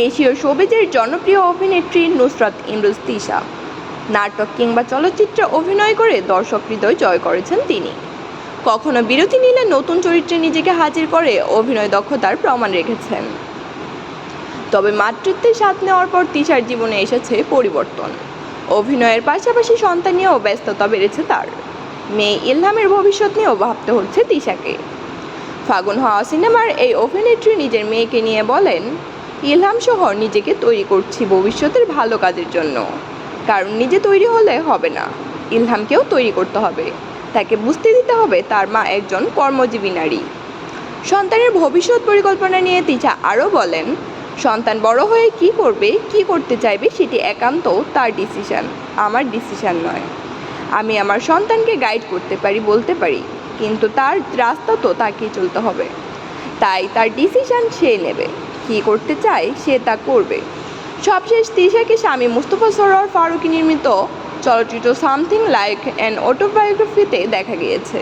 দেশীয় শোবিজের জনপ্রিয় অভিনেত্রী নুসরাত ইমরোজ তিশা। নাটক কিংবা চলচ্চিত্রে অভিনয় করে দর্শক হৃদয় জয় করেছেন তিনি। কখনো বিরতি নিলে নতুন চরিত্রে নিজেকে হাজির করে অভিনয় দক্ষতার প্রমাণ রেখেছেন। তবে মাতৃত্বের স্বাদ নেওয়ার পর তিশার জীবনে এসেছে পরিবর্তন। অভিনয়ের পাশাপাশি সন্তান নিয়েও ব্যস্ততা বেড়েছে তার। মেয়ে ইলহামের ভবিষ্যৎ নিয়েও ভাবতে হচ্ছে তিশাকে। ফাগুন হওয়া সিনেমার এই অভিনেত্রী নিজের মেয়েকে নিয়ে বলেন ইলহাম সহ নিজেকে তৈরি করছি ভবিষ্যতের ভালো কাজের জন্য। কারণ নিজে তৈরি হলে হবে না। ইলহামকেও তৈরি করতে হবে। তাকে বুঝতে দিতে হবে তার মা একজন কর্মজীবী নারী। সন্তানের ভবিষ্যৎ পরিকল্পনা নিয়ে তিশা আরও বলেন, সন্তান বড় হয়ে কি করবে, কি করতে চাইবে সেটি একান্ত তার ডিসিশান আমার ডিসিশান নয়। আমি আমার সন্তানকে গাইড করতে পারি, বলতে পারি, কিন্তু তার রাস্তা তো তাকেই চলতে হবে। তাই তার ডিসিশান সে নেবে। কী করতে চায় সে তা করবে। সবশেষ তিশাকে স্বামী মুস্তফা সরোয়ার ফারুকি নির্মিত চলচ্চিত্র সামথিং লাইক অ্যান অটোবায়োগ্রাফিতে দেখা গিয়েছে।